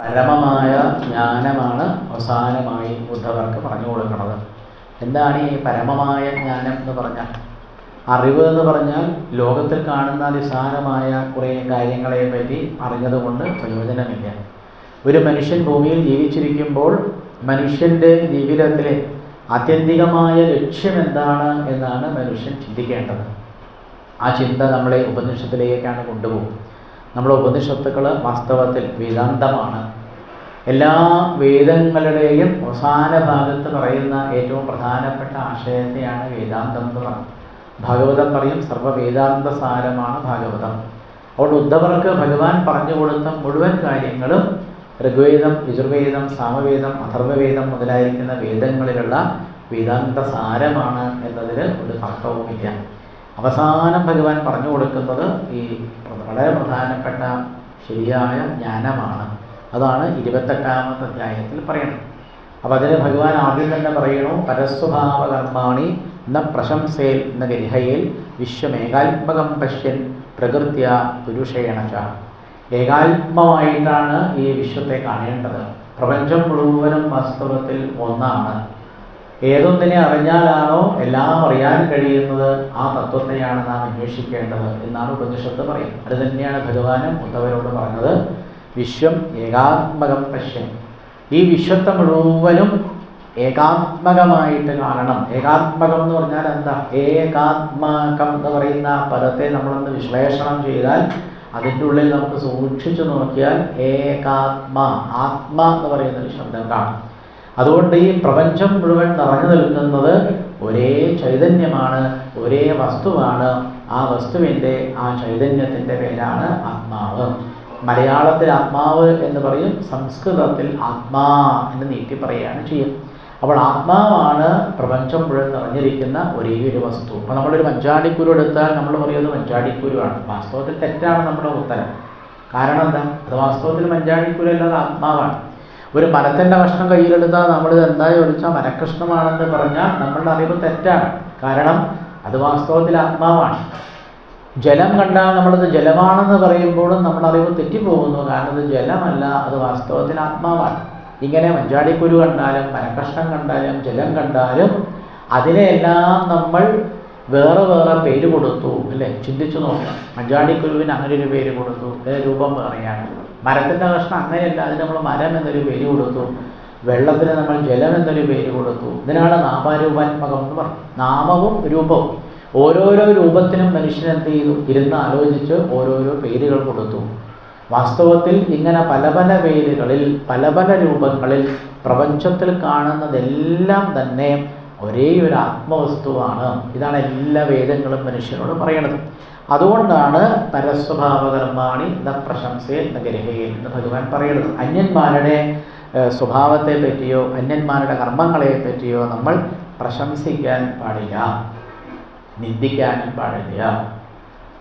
പരമമായ ജ്ഞാനമാണ് അവസാനമായി ബുദ്ധവർക്ക് പറഞ്ഞു കൊടുക്കുന്നത്. എന്താണ് ഈ പരമമായ ജ്ഞാനം എന്ന് പറഞ്ഞാൽ? അറിവ് എന്ന് പറഞ്ഞാൽ ലോകത്തിൽ കാണുന്ന നിസ്സാരമായ കുറേ കാര്യങ്ങളെ പറ്റി അറിഞ്ഞതുകൊണ്ട് പ്രയോജനമില്ല. ഒരു മനുഷ്യൻ ഭൂമിയിൽ ജീവിച്ചിരിക്കുമ്പോൾ മനുഷ്യന്റെ ജീവിതത്തിലെ ആത്യന്തികമായ ലക്ഷ്യം എന്താണ് എന്നാണ് മനുഷ്യൻ ചിന്തിക്കേണ്ടത്. ആ ചിന്ത നമ്മളെ ഉപനിഷത്തിലേക്കാണ് കൊണ്ടുപോകും. നമ്മുടെ ഉപനിഷത്തുക്കൾ വാസ്തവത്തിൽ വേദാന്തമാണ്. എല്ലാ വേദങ്ങളുടെയും അവസാന ഭാഗത്ത് പറയുന്ന ഏറ്റവും പ്രധാനപ്പെട്ട ആശയത്തെയാണ് വേദാന്തം എന്ന് പറയുന്നത് ഭാഗവതം പറയും സർവവേദാന്ത സാരമാണ് ഭാഗവതം. അതുകൊണ്ട് ഉദ്ധവർക്ക് ഭഗവാൻ പറഞ്ഞു കൊടുത്ത മുഴുവൻ കാര്യങ്ങളും ഋഗ്വേദം യജുർവേദം സാമവേദം അഥർവവേദം മുതലായിരിക്കുന്ന വേദങ്ങളിലുള്ള വേദാന്ത സാരമാണ് എന്നതിൽ ഒരു തർക്കവുമില്ല. അവസാനം ഭഗവാൻ പറഞ്ഞു കൊടുക്കുന്നത് ഈ വളരെ പ്രധാനപ്പെട്ട ശരിയായ ജ്ഞാനമാണ്. അതാണ് ഇരുപത്തെട്ടാമത്തെ അധ്യായത്തിൽ പറയുന്നത്. അപ്പോൾ അതിന് ഭഗവാൻ ആദ്യം തന്നെ പറയണു പരസ്വഭാവകർമാണി ന പ്രശംസേൽ ന ഗരിഹയിൽ വിശ്വമേകാത്മകം പശ്യൻ പ്രകൃത്യ പുരുഷേണ ച. ഏകാത്മമായിട്ടാണ് ഈ വിശ്വത്തെ കാണേണ്ടത്. പ്രപഞ്ചം മുഴുവനും വാസ്തവത്തിൽ ഒന്നാണ്. ഏതൊന്നിനെ അറിഞ്ഞാലാണോ എല്ലാം അറിയാൻ കഴിയുന്നത് ആ തത്വത്തെയാണ് നാം അന്വേഷിക്കേണ്ടത് എന്നാണ് ഉപനിഷത്ത് പറയുന്നത്. അത് തന്നെയാണ് ഭഗവാനും ഉദ്ധവരോട് പറഞ്ഞത്. വിശ്വം ഏകാത്മകം പശ്യം. ഈ വിശ്വത്തെ മുഴുവനും ഏകാത്മകമായിട്ട് കാണണം. ഏകാത്മകം എന്ന് പറഞ്ഞാൽ എന്താ? ഏകാത്മകം എന്ന് പറയുന്ന പദത്തെ നമ്മളൊന്ന് വിശ്ലേഷണം ചെയ്താൽ അതിന്റെ ഉള്ളിൽ നമുക്ക് സൂക്ഷിച്ചു നോക്കിയാൽ ഏകാത്മ ആത്മ എന്ന് പറയുന്ന ഒരു ശബ്ദം കാണും. അതുകൊണ്ട് ഈ പ്രപഞ്ചം മുഴുവൻ നിറഞ്ഞു നിൽക്കുന്നത് ഒരേ ചൈതന്യമാണ് ഒരേ വസ്തുവാണ്. ആ വസ്തുവിന്റെ ആ ചൈതന്യത്തിന്റെ പേരാണ് ആത്മാവ്. മലയാളത്തിൽ ആത്മാവ് എന്ന് പറയും സംസ്കൃതത്തിൽ ആത്മാ എന്ന് നീട്ടി പറയുകയാണ് ചെയ്യും. അപ്പോൾ ആത്മാവാണ് പ്രപഞ്ചം മുഴുവൻ നിറഞ്ഞിരിക്കുന്ന ഒരേ ഒരു വസ്തു. അപ്പോൾ നമ്മളൊരു മഞ്ചാടിക്കുരു എടുത്താൽ നമ്മൾ പറയുന്നത് മഞ്ചാടിക്കുരുവാണ് വാസ്തവത്തിൽ തെറ്റാണ് നമ്മുടെ ഉത്തരം. കാരണം എന്താ? അത് വാസ്തവത്തിൽ മഞ്ചാടിക്കുരു അല്ലാതെ ആത്മാവാണ്. ഒരു മരത്തിന്റെ കഷ്ണം കയ്യിലെടുത്താൽ നമ്മൾ എന്താ ചോദിച്ചാൽ മരകഷ്ണമാണെന്ന് പറഞ്ഞാൽ നമ്മളുടെ അറിവ് തെറ്റാണ്. കാരണം അത് വാസ്തവത്തിൽ ആത്മാവാണ്. ജലം കണ്ടാൽ നമ്മളത് ജലമാണെന്ന് പറയുമ്പോഴും നമ്മുടെ അറിവ് തെറ്റിപ്പോകുന്നു. കാരണം അത് ജലമല്ല അത് വാസ്തവത്തിൽ ആത്മാവാണ്. ഇങ്ങനെ മഞ്ചാടിക്കുരു കണ്ടാലും മരക്കഷ്ണം കണ്ടാലും ജലം കണ്ടാലും അതിനെല്ലാം നമ്മൾ വേറെ വേറെ പേര് കൊടുത്തു അല്ലേ? ചിന്തിച്ചു നോക്കാം മഞ്ചാടിക്കുരുവിന് അങ്ങനെ ഒരു പേര് കൊടുത്തു. രൂപം വേറെയാണ്. മരത്തിന്റെ കഷ്ണം അങ്ങനെയല്ല അതിന് നമ്മൾ മരം എന്നൊരു പേര് കൊടുത്തു വെള്ളത്തിന് നമ്മൾ ജലം എന്നൊരു പേര് കൊടുത്തു. ഇതിനാണ് നാമാരൂപാത്മകം എന്ന് പറഞ്ഞു. നാമവും രൂപവും. ഓരോരോ രൂപത്തിനും മനുഷ്യൻ എന്ത് ചെയ്തു? ഇരുന്ന് ആലോചിച്ച് ഓരോരോ പേരുകൾ കൊടുത്തു. വാസ്തവത്തിൽ ഇങ്ങനെ പല പല പേരുകളിൽ പല പല രൂപങ്ങളിൽ പ്രപഞ്ചത്തിൽ കാണുന്നതെല്ലാം തന്നെ ഒരേ ഒരു ആത്മവസ്തുവാണ്. ഇതാണ് എല്ലാ വേദങ്ങളും മനുഷ്യനോട് പറയണത്. അതുകൊണ്ടാണ് പരസ്വഭാവകർമാണി ന പ്രശംസയെ ന ഗരഹയിൽ എന്ന് ഭഗവാൻ പറയുന്നത്. അന്യന്മാരുടെ സ്വഭാവത്തെ പറ്റിയോ അന്യന്മാരുടെ കർമ്മങ്ങളെ പറ്റിയോ നമ്മൾ പ്രശംസിക്കാൻ പാടില്ല. നിന്ദിക്കാനും പാടില്ല.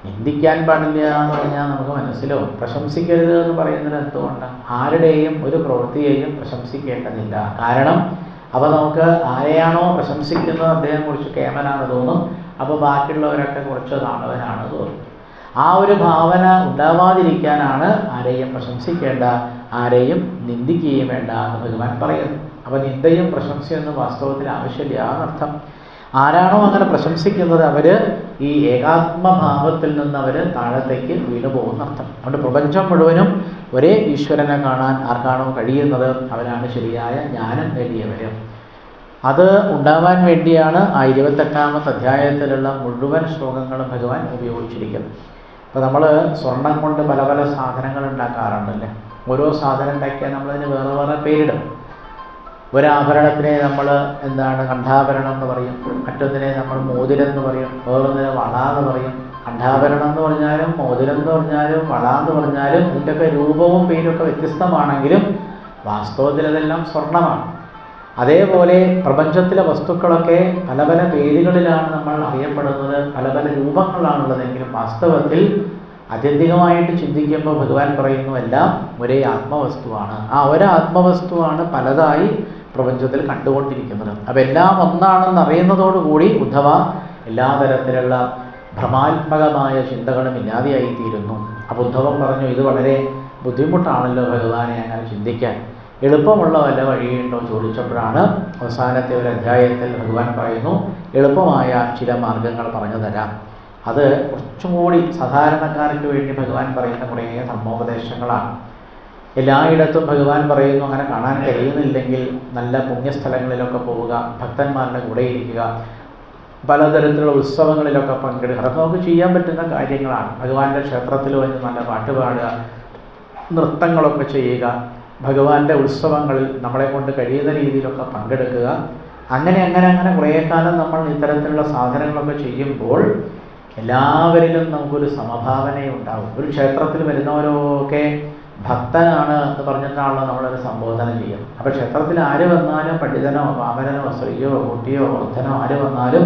നിന്ദിക്കാൻ പാടില്ല എന്ന് പറഞ്ഞാൽ നമുക്ക് മനസ്സിലോ പ്രശംസിക്കരുത് എന്ന് പറയുന്നത് എന്തുകൊണ്ട്? ആരുടെയും ഒരു പ്രവൃത്തിയെയും പ്രശംസിക്കേണ്ടതില്ല. കാരണം അപ്പോൾ നമുക്ക് ആരെയാണോ പ്രശംസിക്കുന്നത് അദ്ദേഹം കുറിച്ച് കേമനാണെന്ന് തോന്നും. അപ്പോൾ ബാക്കിയുള്ളവരൊക്കെ കുറച്ച് താണവനാണ് തോന്നും ആ ഒരു ഭാവന ഉണ്ടാവാതിരിക്കാനാണ് ആരെയും പ്രശംസിക്കേണ്ട ആരെയും നിന്ദിക്കുകയും വേണ്ട എന്ന് ഭഗവാൻ പറയുന്നു. അപ്പോൾ നിന്ദയും പ്രശംസയൊന്നും വാസ്തവത്തിൽ ആവശ്യമില്ല എന്നർത്ഥം. ആരാണോ അങ്ങനെ പ്രശംസിക്കുന്നത് അവർ ഈ ഏകാത്മഭാവത്തിൽ നിന്ന് അവർ താഴത്തേക്ക് വീണു പോകുന്ന അർത്ഥം. അതുകൊണ്ട് പ്രപഞ്ചം മുഴുവനും ഒരേ ഈശ്വരനെ കാണാൻ ആർക്കാണോ കഴിയുന്നത് അവരാണ് ശരിയായ ജ്ഞാനം നേടിയവർ അത് ഉണ്ടാവാൻ വേണ്ടിയാണ് ആ ഇരുപത്തെട്ടാമത്തെ അധ്യായത്തിലുള്ള മുഴുവൻ ശ്ലോകങ്ങളും ഭഗവാൻ ഉപയോഗിച്ചിരിക്കുന്നത്. അപ്പോൾ നമ്മൾ സ്വർണം കൊണ്ട് പല പല സാധനങ്ങൾ ഉണ്ടാക്കാറുണ്ടല്ലേ ഓരോ സാധനം ഉണ്ടാക്കിയാൽ നമ്മളതിന് വേറെ വേറെ പേരിടും. ഒരാഭരണത്തിനെ നമ്മൾ എന്താണ് കണ്ഠാഭരണം എന്ന് പറയും. മറ്റൊന്നിനെ നമ്മൾ മോതിരം എന്ന് പറയും. വേറൊന്നിനെ വള എന്ന് പറയും. കണ്ഠാഭരണം എന്ന് പറഞ്ഞാലും മോതിരം എന്ന് പറഞ്ഞാലും വള എന്ന് പറഞ്ഞാലും ഇതിന്റെയൊക്കെ രൂപവും പേരൊക്കെ വ്യത്യസ്തമാണെങ്കിലും വാസ്തവത്തിൽ അതെല്ലാം സ്വർണമാണ് അതേപോലെ പ്രപഞ്ചത്തിലെ വസ്തുക്കളൊക്കെ പല പല പേരുകളിലാണ് നമ്മൾ അറിയപ്പെടുന്നത് പല പല രൂപങ്ങളാണുള്ളതെങ്കിലും വാസ്തവത്തിൽ ആത്യന്തികമായിട്ട് ചിന്തിക്കുമ്പോൾ ഭഗവാൻ പറയുന്നു എല്ലാം ഒരേ ആത്മവസ്തുവാണ്. ആ ഒരേ ആത്മവസ്തുവാണ് പലതായി പ്രപഞ്ചത്തിൽ കണ്ടുകൊണ്ടിരിക്കുന്നത്. അപ്പം എല്ലാം ഒന്നാണെന്ന് അറിയുന്നതോടുകൂടി ഉദ്ധവ എല്ലാ തരത്തിലുള്ള ഭ്രമാത്മകമായ ചിന്തകളും ഇല്ലാതെയായി തീരുന്നു അപ്പോൾ ഉദ്ധവം പറഞ്ഞു ഇത് വളരെ ബുദ്ധിമുട്ടാണല്ലോ ഭഗവാനെ അങ്ങനെ ചിന്തിക്കാൻ. എളുപ്പമുള്ള വല്ല വഴിയുണ്ടോ ചോദിച്ചപ്പോഴാണ് അവസാനത്തെ ഒരു അധ്യായത്തിൽ ഭഗവാൻ പറയുന്നു എളുപ്പമായ ചില മാർഗങ്ങൾ പറഞ്ഞു തരാം. അത് കുറച്ചും കൂടി സാധാരണക്കാർക്ക് വേണ്ടി ഭഗവാൻ പറയുന്ന കുറേ ധർമ്മോപദേശങ്ങളാണ് എല്ലായിടത്തും ഭഗവാൻ പറയുന്നു അങ്ങനെ കാണാൻ കഴിയുന്നില്ലെങ്കിൽ നല്ല പുണ്യസ്ഥലങ്ങളിലൊക്കെ പോവുക ഭക്തന്മാരുടെ കൂടെ ഇരിക്കുക പലതരത്തിലുള്ള ഉത്സവങ്ങളിലൊക്കെ പങ്കെടുക്കുക. അതൊക്കെ നമുക്ക് ചെയ്യാൻ പറ്റുന്ന കാര്യങ്ങളാണ്. ഭഗവാന്റെ ക്ഷേത്രത്തിൽ വന്ന് നല്ല പാട്ട് പാടുക നൃത്തങ്ങളൊക്കെ ചെയ്യുക ഭഗവാന്റെ ഉത്സവങ്ങളിൽ നമ്മളെ കൊണ്ട് കഴിയുന്ന രീതിയിലൊക്കെ പങ്കെടുക്കുക. അങ്ങനെ അങ്ങനെ അങ്ങനെ കുറേ കാലം നമ്മൾ ഇത്തരത്തിലുള്ള സാധനങ്ങളൊക്കെ ചെയ്യുമ്പോൾ എല്ലാവരിലും നമുക്കൊരു സമഭാവനയുണ്ടാകും ഒരു ക്ഷേത്രത്തിൽ വരുന്നവരൊക്കെ ഭക്തനാണ് എന്ന് പറഞ്ഞിട്ടാണല്ലോ നമ്മളൊരു സംബോധന ചെയ്യും അപ്പോൾ ക്ഷേത്രത്തിൽ ആര് വന്നാലും പണ്ഡിതനോ വാമനോ സ്ത്രീയോ കുട്ടിയോ വൃദ്ധനോ ആര് വന്നാലും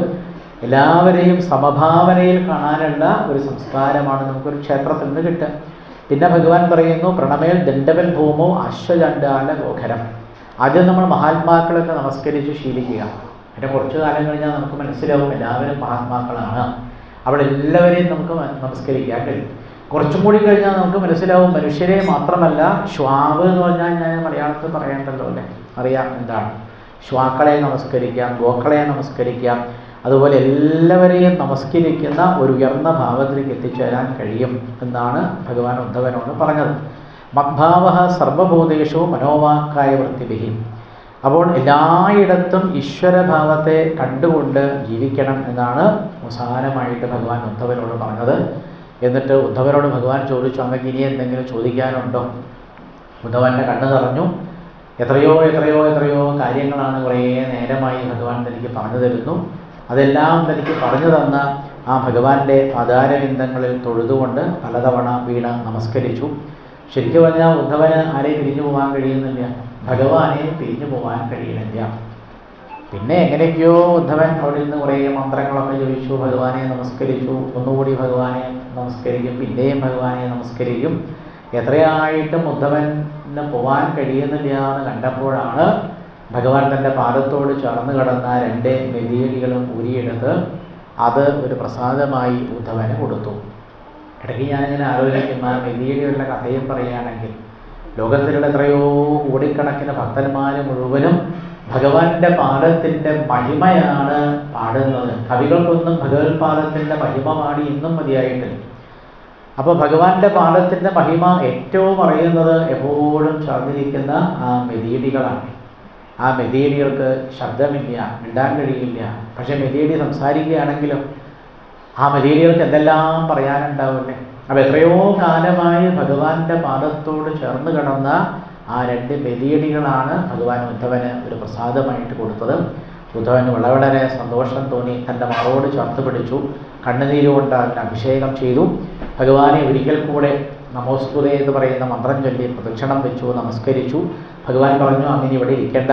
എല്ലാവരെയും സമഭാവനയിൽ കാണാനുള്ള ഒരു സംസ്കാരമാണ് നമുക്കൊരു ക്ഷേത്രത്തിൽ നിന്ന് കിട്ടുക. പിന്നെ ഭഗവാൻ പറയുന്നു പ്രണമേൽ ദണ്ഡവൻ ഭൂമോ അശ്വചണ്ടാല ഗോഖരം. ആദ്യം നമ്മൾ മഹാത്മാക്കളൊക്കെ നമസ്കരിച്ച് ശീലിക്കുക. പിന്നെ കുറച്ച് കാലം കഴിഞ്ഞാൽ നമുക്ക് മനസ്സിലാവും എല്ലാവരും മഹാത്മാക്കളാണ്. അവിടെ എല്ലാവരെയും നമുക്ക് നമസ്കരിക്കാൻ കഴിയും. കുറച്ചും കൂടി കഴിഞ്ഞാൽ നമുക്ക് മനസ്സിലാവും മനുഷ്യരെ മാത്രമല്ല ശ്വാവ് എന്ന് പറഞ്ഞാൽ ഞാൻ മലയാളത്തിൽ പറയേണ്ടല്ലോ അല്ലേ അറിയാം എന്താണ്? ശ്വാക്കളെ നമസ്കരിക്കാം ഗോക്കളെ നമസ്കരിക്കാം അതുപോലെ എല്ലാവരെയും നമസ്കരിക്കുന്ന ഒരു ഉയർന്ന ഭാവത്തിലേക്ക് എത്തിച്ചേരാൻ കഴിയും എന്നാണ് ഭഗവാൻ ഉദ്ധവനോട് പറഞ്ഞത്. മദ്ഭാവ സർവഭൂതേഷു മനോവാക്കായ വൃത്തിവിഹി അപ്പോൾ എല്ലായിടത്തും ഈശ്വരഭാവത്തെ കണ്ടുകൊണ്ട് ജീവിക്കണം എന്നാണ് അവസാനമായിട്ട് ഭഗവാൻ ഉദ്ധവനോട് പറഞ്ഞത്. എന്നിട്ട് ഉദ്ധവനോട് ഭഗവാൻ ചോദിച്ചു അങ്ങക്ക് ഇനി എന്തെങ്കിലും ചോദിക്കാനുണ്ടോ? ഉദ്ധവന്റെ കണ്ണ് നിറഞ്ഞു. എത്രയോ എത്രയോ എത്രയോ കാര്യങ്ങളാണ് കുറേ നേരമായി ഭഗവാൻ തനിക്ക് പറഞ്ഞു തരുന്നു. അതെല്ലാം തനിക്ക് പറഞ്ഞു തന്ന ആ ഭഗവാന്റെ പദാരവിന്ദങ്ങളിൽ തൊഴുതുകൊണ്ട് പലതവണ വീണ നമസ്കരിച്ചു. ശരിക്കും പറഞ്ഞാൽ ഉദ്ധവന് ആരെയും പിരിഞ്ഞു പോകാൻ കഴിയുന്നില്ല. ഭഗവാനെ പിരിഞ്ഞു പോകാൻ കഴിയുന്നില്ല പിന്നെ എങ്ങനെയൊക്കെയോ ഉദ്ധവൻ അവിടെ നിന്ന് കുറേ മന്ത്രങ്ങളൊക്കെ ചോദിച്ചു. ഭഗവാനെ നമസ്കരിച്ചു. ഒന്നുകൂടി ഭഗവാനെ നമസ്കരിക്കും. പിന്നെയും ഭഗവാനെ നമസ്കരിക്കും. എത്രയായിട്ടും ഉദ്ധവന് പോകാൻ കഴിയുന്നില്ല എന്ന് കണ്ടപ്പോഴാണ് ഭഗവാൻ തന്റെ പാദത്തോട് ചേർന്ന് കിടന്ന രണ്ട് മെതിയടികളും ഊരിയെടുത്ത് അത് ഒരു പ്രസാദമായി ഉദ്ധവന് കൊടുത്തു. ഇടയ്ക്ക് ഞാനിങ്ങനെ ആലോചിക്കുന്ന മെതിയടികളുടെ കഥയും പറയുകയാണെങ്കിൽ ലോകത്തിലുള്ള എത്രയോ കോടിക്കണക്കിന് ഭക്തന്മാർ മുഴുവനും ഭഗവാന്റെ പാദത്തിന്റെ മഹിമയാണ് പാടുന്നത്. കവികൾക്കൊന്നും ഭഗവത്പാദത്തിന്റെ മഹിമ പാടി ഇന്നും മതിയായിട്ടില്ല. അപ്പോൾ ഭഗവാന്റെ പാദത്തിന്റെ മഹിമ ഏറ്റവും അറിയുന്നത് എപ്പോഴും ചേർന്നിരിക്കുന്ന ആ മെതിയടികളാണ്. ആ മെതേഡികൾക്ക് ശബ്ദമില്ല മിണ്ടാൻ കഴിയില്ല. പക്ഷെ മെതേഡി സംസാരിക്കുകയാണെങ്കിലും ആ മെതേഡികൾക്ക് എന്തെല്ലാം പറയാനുണ്ടാവില്ലേ അപ്പം എത്രയോ കാലമായി ഭഗവാന്റെ പാദത്തോട് ചേർന്ന് കിടന്ന ആ രണ്ട് മെതിയടികളാണ് ഭഗവാൻ ഉദ്ധവന് ഒരു പ്രസാദമായിട്ട് കൊടുത്തത്. ഉദ്ധവന് വളരെ വളരെ സന്തോഷം തോന്നി. തന്റെ മറോട് ചേർത്ത് പിടിച്ചു. കണ്ണുനീരുകൊണ്ട് അതിന് അഭിഷേകം ചെയ്തു. ഭഗവാനെ ഒരിക്കൽ കൂടെ നമോസ്തുതേ എന്ന് പറയുന്ന മന്ത്രം ചൊല്ലി പ്രദക്ഷിണം വെച്ചു നമസ്കരിച്ചു. ഭഗവാൻ പറഞ്ഞു അങ്ങനെ ഇവിടെ ഇരിക്കേണ്ട.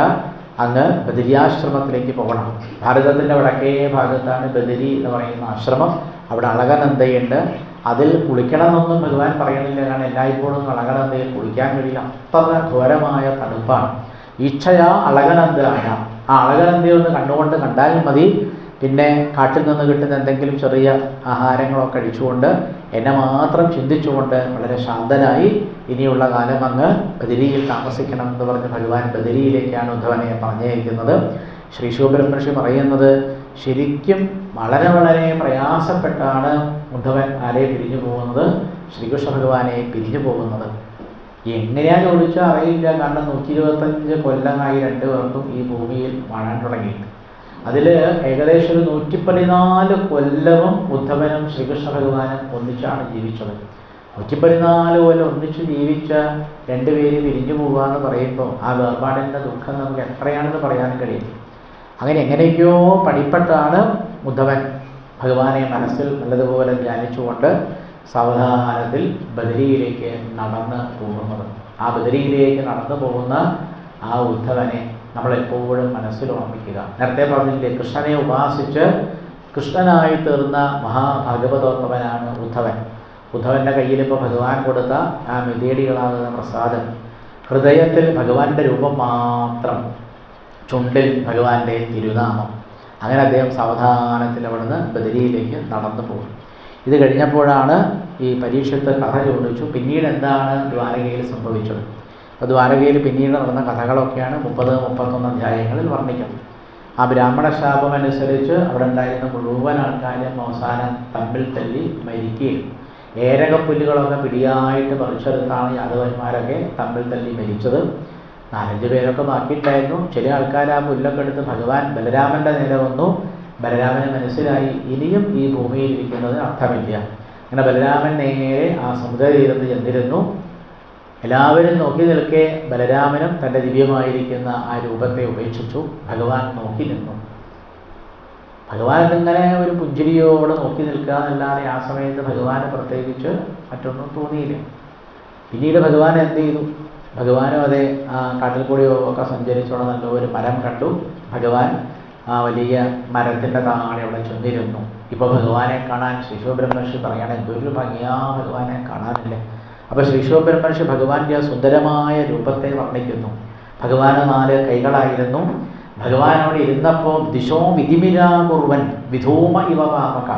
അങ്ങ് ബദരിയാശ്രമത്തിലേക്ക് പോകണം. ഭാരതത്തിന്റെ വടക്കേ ഭാഗത്താണ് ബദരി എന്ന് പറയുന്ന ആശ്രമം. അവിടെ അളകനന്ദയുണ്ട്. അതിൽ കുളിക്കണമെന്നൊന്നും ഭഗവാൻ പറയുന്നില്ല. കാരണം എല്ലായ്പ്പോഴും അളകനന്ദയിൽ കുളിക്കാൻ കഴിയില്ല അത്ര ഘോരമായ തണുപ്പാണ്. ഈക്ഷയാ അളകനന്ദ ആ അളകനന്ദയെ ഒന്ന് കണ്ടാൽ മതി. പിന്നെ കാട്ടിൽ നിന്ന് കിട്ടുന്ന എന്തെങ്കിലും ചെറിയ ആഹാരങ്ങളോ കഴിച്ചുകൊണ്ട് എന്നെ മാത്രം ചിന്തിച്ചുകൊണ്ട് വളരെ ശാന്തനായി ഇനിയുള്ള കാലം അങ്ങ് ബദരിയിൽ താമസിക്കണം എന്ന് പറഞ്ഞ് ഭഗവാൻ ബദരിയിലേക്കാണ് ഉദ്ധവനെ പറഞ്ഞയക്കുന്നത്. ശ്രീ ശിവബ്രഹ്മർഷി പറയുന്നത് ശരിക്കും വളരെ വളരെ പ്രയാസപ്പെട്ടാണ് ഉദ്ധവൻ ആരെ പിരിഞ്ഞു പോകുന്നത്? ശ്രീകൃഷ്ണ ഭഗവാനെ പിരിഞ്ഞു പോകുന്നത്. എങ്ങനെയാ ചോദിച്ചാൽ അറിയില്ല. കാരണം നൂറ്റി ഇരുപത്തഞ്ച് കൊല്ലമായി രണ്ടു പേർക്കും ഈ ഭൂമിയിൽ വാഴാൻ തുടങ്ങിയിട്ട്. അതിൽ ഏകദേശം ഒരു നൂറ്റി പതിനാല് കൊല്ലവും ഉദ്ധവനും ശ്രീകൃഷ്ണ ഭഗവാനും ഒന്നിച്ചാണ് ജീവിച്ചത്. നൂറ്റി പതിനാല് കൊല്ലം ഒന്നിച്ച് ജീവിച്ച രണ്ടുപേര് പിരിഞ്ഞു പോകുക എന്ന് പറയുമ്പോൾ ആ വേർപാടിന്റെ ദുഃഖം നമുക്ക് എത്രയാണെന്ന് പറയാൻ കഴിയും. അങ്ങനെ എങ്ങനെയൊക്കെയോ പണിപ്പെട്ടാണ് ഉദ്ധവൻ ഭഗവാനെ മനസ്സിൽ നല്ലതുപോലെ ധ്യാനിച്ചുകൊണ്ട് സാവധാനത്തിൽ ബദരിയിലേക്ക് നടന്ന് പോകുന്നത്. ആ ബദരിയിലേക്ക് നടന്നു പോകുന്ന ആ ഉദ്ധവനെ നമ്മളെപ്പോഴും മനസ്സിൽ ഓർമ്മിക്കുക നേരത്തെ പറഞ്ഞില്ലേ കൃഷ്ണനെ ഉപാസിച്ച് കൃഷ്ണനായി തീർന്ന മഹാഭാഗവതോത്തമനാണ് ഉദ്ധവൻ. ഉദ്ധവന്റെ കയ്യിൽ ഇപ്പോൾ ഭഗവാൻ കൊടുത്ത ആ മിതേടികളാകുന്ന പ്രസാദം. ഹൃദയത്തിൽ ഭഗവാന്റെ രൂപം മാത്രം. ചുണ്ടിൽ ഭഗവാന്റെ തിരുനാമം. അങ്ങനെ അദ്ദേഹം സാവധാനത്തിൽ അവിടുന്ന് ബദരിയിലേക്ക് നടന്നു പോകും. ഇത് കഴിഞ്ഞപ്പോഴാണ് ഈ പരീക്ഷത്ത് കഥ ചോദിച്ചു. പിന്നീട് എന്താണ് ദ്വാരകയിൽ സംഭവിച്ചത്? അപ്പോൾ ദ്വാരകയിൽ പിന്നീട് നടന്ന കഥകളൊക്കെയാണ് മുപ്പത് മുപ്പത്തൊന്ന് അധ്യായങ്ങളിൽ വർണിക്കുന്നത്. ആ ബ്രാഹ്മണ ശാപം അനുസരിച്ച് അവിടെ ഉണ്ടായിരുന്ന മുഴുവൻ ആൾക്കാരും അവസാനം തമ്മിൽ തല്ലി മരിക്കുകയും ഏരകപ്പുല്ലുകളൊക്കെ പിടിയായിട്ട് പറിച്ചെടുത്താണ് യാദവന്മാരൊക്കെ തമ്മിൽ തല്ലി മരിച്ചത്. നാലഞ്ച് പേരൊക്കെ ബാക്കിയിട്ടായിരുന്നു ചില ആൾക്കാർ ആ പുല്ലൊക്കെ എടുത്ത് ഭഗവാൻ ബലരാമന്റെ നേരെ വന്നു. ബലരാമന് മനസ്സിലായി ഇനിയും ഈ ഭൂമിയിൽ ഇരിക്കുന്നതിന് അർത്ഥമില്ല. അങ്ങനെ ബലരാമൻ നേരെ ആ സമുദ്രതീരത്ത് ചെന്നിരുന്നു. എല്ലാവരും നോക്കി നിൽക്കെ ബലരാമനും തന്റെ ദിവ്യമായിരിക്കുന്ന ആ രൂപത്തെ ഉപേക്ഷിച്ചു. ഭഗവാൻ നോക്കി നിന്നു. ഭഗവാൻ ഇങ്ങനെ ഒരു പുഞ്ചിരിയോട് നോക്കി നിൽക്കുക എന്നല്ലാതെ ആ സമയത്ത് ഭഗവാന് പ്രത്യേകിച്ച് മറ്റൊന്നും തോന്നിയില്ല. പിന്നീട് ഭഗവാൻ എന്ത് ചെയ്തു? ഭഗവാനും അതെ കാട്ടിൽ കൂടിയോ ഒക്കെ സഞ്ചരിച്ചോടെ നല്ല ഒരു മരം കണ്ടു. ഭഗവാൻ ആ വലിയ മരത്തിന്റെ താഴെ അവിടെ ചെന്നിരുന്നു. ഇപ്പോൾ ഭഗവാനെ കാണാൻ ശിശുബ്രഹ്മർഷി പറയുകയാണെങ്കിൽ എന്തൊരു ഭംഗിയാ ഭഗവാനെ കാണാനില്ലേ. അപ്പോൾ മനുഷ്യ ഭഗവാന്റെ ആ സുന്ദരമായ രൂപത്തെ വർണിക്കുന്നു. ഭഗവാന് നാല് കൈകളായിരുന്നു. ഭഗവാൻ അവിടെ ഇരുന്നപ്പോൾ ദിശോ വിധിമിരാകുറുവൻ വിധൂമ ഇവ പാപക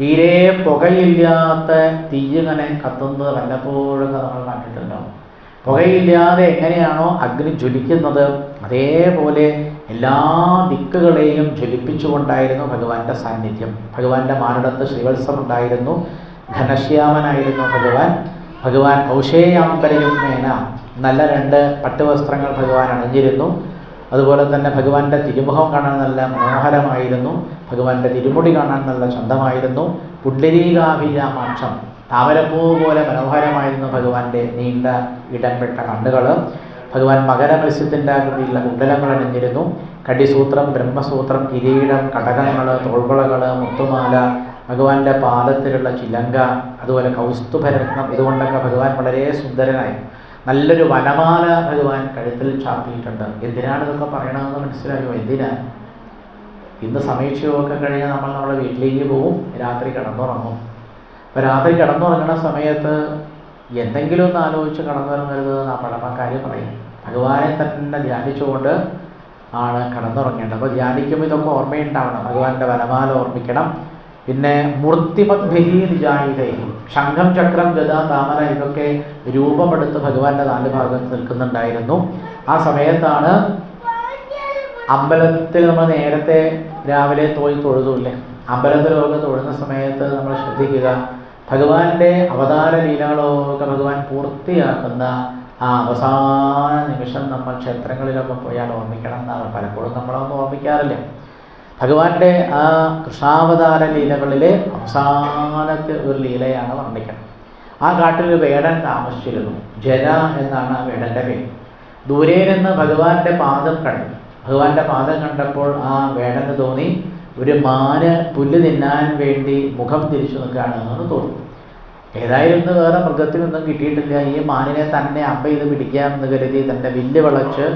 തീരെ പുകയില്ലാത്ത തീയിങ്ങനെ കത്തുന്നത് വല്ലപ്പോഴും നമ്മൾ കണ്ടിട്ടുണ്ടാവും പുകയില്ലാതെ എങ്ങനെയാണോ അഗ്നി ജ്വലിക്കുന്നത്? അതേപോലെ എല്ലാ ദിക്കുകളെയും ജ്വലിപ്പിച്ചുകൊണ്ടായിരുന്നു ഭഗവാന്റെ സാന്നിധ്യം. ഭഗവാന്റെ മാനടത്ത് ശ്രീവത്സം ഉണ്ടായിരുന്നു ഘനശ്യാമനായിരുന്നു ഭഗവാൻ. ഭഗവാൻ കൗശേയാമ്പരയും മേന നല്ല രണ്ട് പട്ടുവസ്ത്രങ്ങൾ ഭഗവാൻ അണിഞ്ഞിരുന്നു. അതുപോലെ തന്നെ ഭഗവാന്റെ തിരുമുഖം കാണാൻ നല്ല മനോഹരമായിരുന്നു. ഭഗവാന്റെ തിരുമുടി കാണാൻ നല്ല ചന്തമായിരുന്നു. പുണ്ഡരീകാഭിരാമാക്ഷം താമരപ്പൂ പോലെ മനോഹരമായിരുന്നു ഭഗവാന്റെ നീണ്ട ഇടംപെട്ട കണ്ണുകൾ. ഭഗവാൻ മകരമത്സ്യത്തിന്റെ ആകൃതിയിലുള്ള കുണ്ടലങ്ങൾ അണിഞ്ഞിരുന്നു. കടിസൂത്രം ബ്രഹ്മസൂത്രം കിരീടം കടകങ്ങൾ തോൾവളകൾ മുത്തുമാല ഭഗവാന്റെ പാദത്തിലുള്ള ചിലങ്ക അതുപോലെ കൗസ്തുഭരത്നം ഇതുകൊണ്ടൊക്കെ ഭഗവാൻ വളരെ സുന്ദരനായി. നല്ലൊരു വനമാല ഭഗവാൻ കഴുത്തിൽ ചാർത്തിയിട്ടുണ്ട്. എന്തിനാണ് ഇതൊക്കെ പറയണമെന്ന് മനസ്സിലായോ? എന്തിനാ? ഇന്ന് സമീക്ഷയൊക്കെ കഴിഞ്ഞാൽ നമ്മൾ നമ്മുടെ വീട്ടിലേക്ക് പോവും രാത്രി കിടന്നുറങ്ങും. അപ്പോൾ രാത്രി കിടന്നുറങ്ങുന്ന സമയത്ത് എന്തെങ്കിലും ഒന്ന് ആലോചിച്ച് കടന്നുറങ്ങരുത് പഴമക്കാർ പറയും. ഭഗവാനെ തന്നെ ധ്യാനിച്ചുകൊണ്ട് ആണ് കടന്നുറങ്ങേണ്ടത്. അപ്പോൾ ധ്യാനിക്കുമ്പോൾ ഇതൊക്കെ ഓർമ്മയുണ്ടാവണം. ഭഗവാന്റെ വനമാല ഓർമ്മിക്കണം. പിന്നെ മൂർത്തിമദ്ഭിഹി നിജായുധയും ശംഖം ചക്രം ഗത താമര ഇതൊക്കെ രൂപമെടുത്ത് ഭഗവാന്റെ നാല് ഭാഗത്ത് നിൽക്കുന്നുണ്ടായിരുന്നു. ആ സമയത്താണ് അമ്പലത്തിൽ നമ്മൾ നേരത്തെ രാവിലെ തോയി തൊഴുതൂല്ലേ? അമ്പലത്തിലൊക്കെ തൊഴുന്ന സമയത്ത് നമ്മൾ ശ്രദ്ധിക്കുക. ഭഗവാന്റെ അവതാര ലീലകളൊക്കെ ഭഗവാൻ പൂർത്തിയാക്കുന്ന ആ അവസാന നിമിഷം നമ്മൾ ക്ഷേത്രങ്ങളിലൊക്കെ പോയാൽ ഓർമ്മിക്കണം എന്നാണ് പലപ്പോഴും നമ്മളൊന്നും ഓർമ്മിക്കാറില്ല. ഭഗവാന്റെ ആ കൃഷ്ണാവതാര ലീലകളിലെ അവസാനത്തെ ഒരു ലീലയാണ് വർണിക്കുന്നത്. ആ കാട്ടിൽ ഒരു വേടൻ താമസിച്ചിരുന്നു. ജല എന്നാണ് ആ വേടന്റെ പേര്. ദൂരെ നിന്ന് ഭഗവാന്റെ പാദം കണ്ടു. ഭഗവാന്റെ പാദം കണ്ടപ്പോൾ ആ വേടന് തോന്നി ഒരു മാന് പുല്ല് തിന്നാൻ വേണ്ടി മുഖം തിരിച്ചു നിൽക്കുകയാണ് എന്ന് തോന്നി. ഏതായാലും ഇന്ന് വേറെ മൃഗത്തിനൊന്നും കിട്ടിയിട്ടില്ല. ഈ മാനിനെ തന്നെ അമ്പ ചെയ്ത് പിടിക്കാമെന്ന് കരുതി തന്റെ വില്ല് വളച്ച്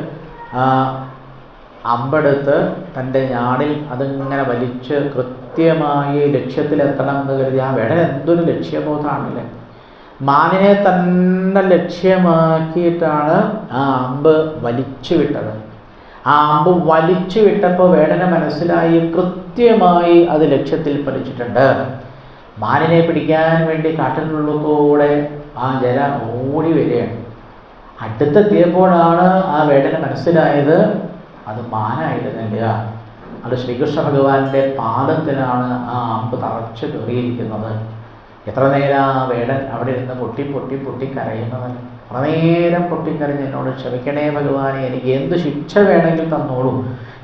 അമ്പെടുത്ത് തന്റെ ഞാണിൽ അതിങ്ങനെ വലിച്ച് കൃത്യമായി ലക്ഷ്യത്തിലെത്തണം എന്ന് കരുതി. ആ വേടൻ എന്തൊരു ലക്ഷ്യബോധമാണല്ലേ മാനിനെ തന്നെ ലക്ഷ്യമാക്കിയിട്ടാണ് ആ അമ്പ് വലിച്ചു വിട്ടത്. ആ അമ്പ് വലിച്ചു വിട്ടപ്പോൾ വേടന് മനസ്സിലായി കൃത്യമായി അത് ലക്ഷ്യത്തിൽ പതിച്ചിട്ടുണ്ട്. മാനിനെ പിടിക്കാൻ വേണ്ടി കാട്ടിനുള്ളിൽ കൂടെ ആ ജല ഓടി വരികയാണ്. അടുത്തെത്തിയപ്പോഴാണ് ആ വേടന് മനസ്സിലായത് അത് മാനായിട്ട് നേടുക. അത് ശ്രീകൃഷ്ണ ഭഗവാന്റെ പാദത്തിലാണ് ആ അമ്പ് തറച്ചു കയറിയിരിക്കുന്നത്. എത്ര നേരം ആ വേടൻ അവിടെ ഇരുന്ന് പൊട്ടി പൊട്ടി പൊട്ടി കരയുന്നവൻ? കുറെ നേരം പൊട്ടിക്കരഞ്ഞ് എന്നോട് ക്ഷമിക്കണേ ഭഗവാനെ എനിക്ക് എന്ത് ശിക്ഷ വേണമെങ്കിൽ തന്നോളൂ.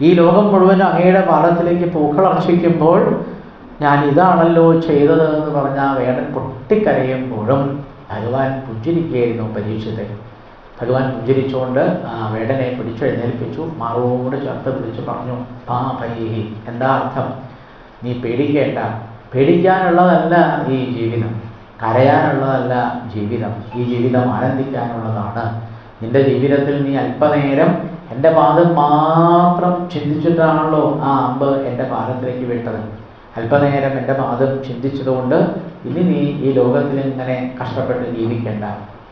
ഈ ലോകം മുഴുവൻ അങ്ങയുടെ പാദത്തിലേക്ക് പൂക്കൾ അർപ്പിക്കുമ്പോൾ ഞാൻ ഇതാണല്ലോ ചെയ്തത് എന്ന് പറഞ്ഞ ആ വേടൻ പൊട്ടിക്കരയുമ്പോഴും ഭഗവാൻ പുഞ്ചിരിക്കുകയായിരുന്നു പരീക്ഷത്തെ ഭഗവാൻ പുഞ്ചരിച്ചുകൊണ്ട് ആ വേടനെ പിടിച്ചെഴുന്നേൽപ്പിച്ചു മാറോട് ചേർത്ത് പിടിച്ച് പറഞ്ഞു പാ പൈഹി എന്താ അർത്ഥം? നീ പേടിക്കേണ്ട. പേടിക്കാനുള്ളതല്ല ഈ ജീവിതം. കരയാനുള്ളതല്ല ജീവിതം. ഈ ജീവിതം ആനന്ദിക്കാനുള്ളതാണ്. നിന്റെ ജീവിതത്തിൽ നീ അല്പനേരം എന്റെ പാദം മാത്രം ചിന്തിച്ചിട്ടാണല്ലോ ആ അമ്പ് എന്റെ പാദത്തിലേക്ക് വിട്ടത് അല്പനേരം എന്റെ പാദം ചിന്തിച്ചതുകൊണ്ട് ഇനി നീ ഈ ലോകത്തിൽ ഇങ്ങനെ കഷ്ടപ്പെട്ട് ജീവിക്കേണ്ട.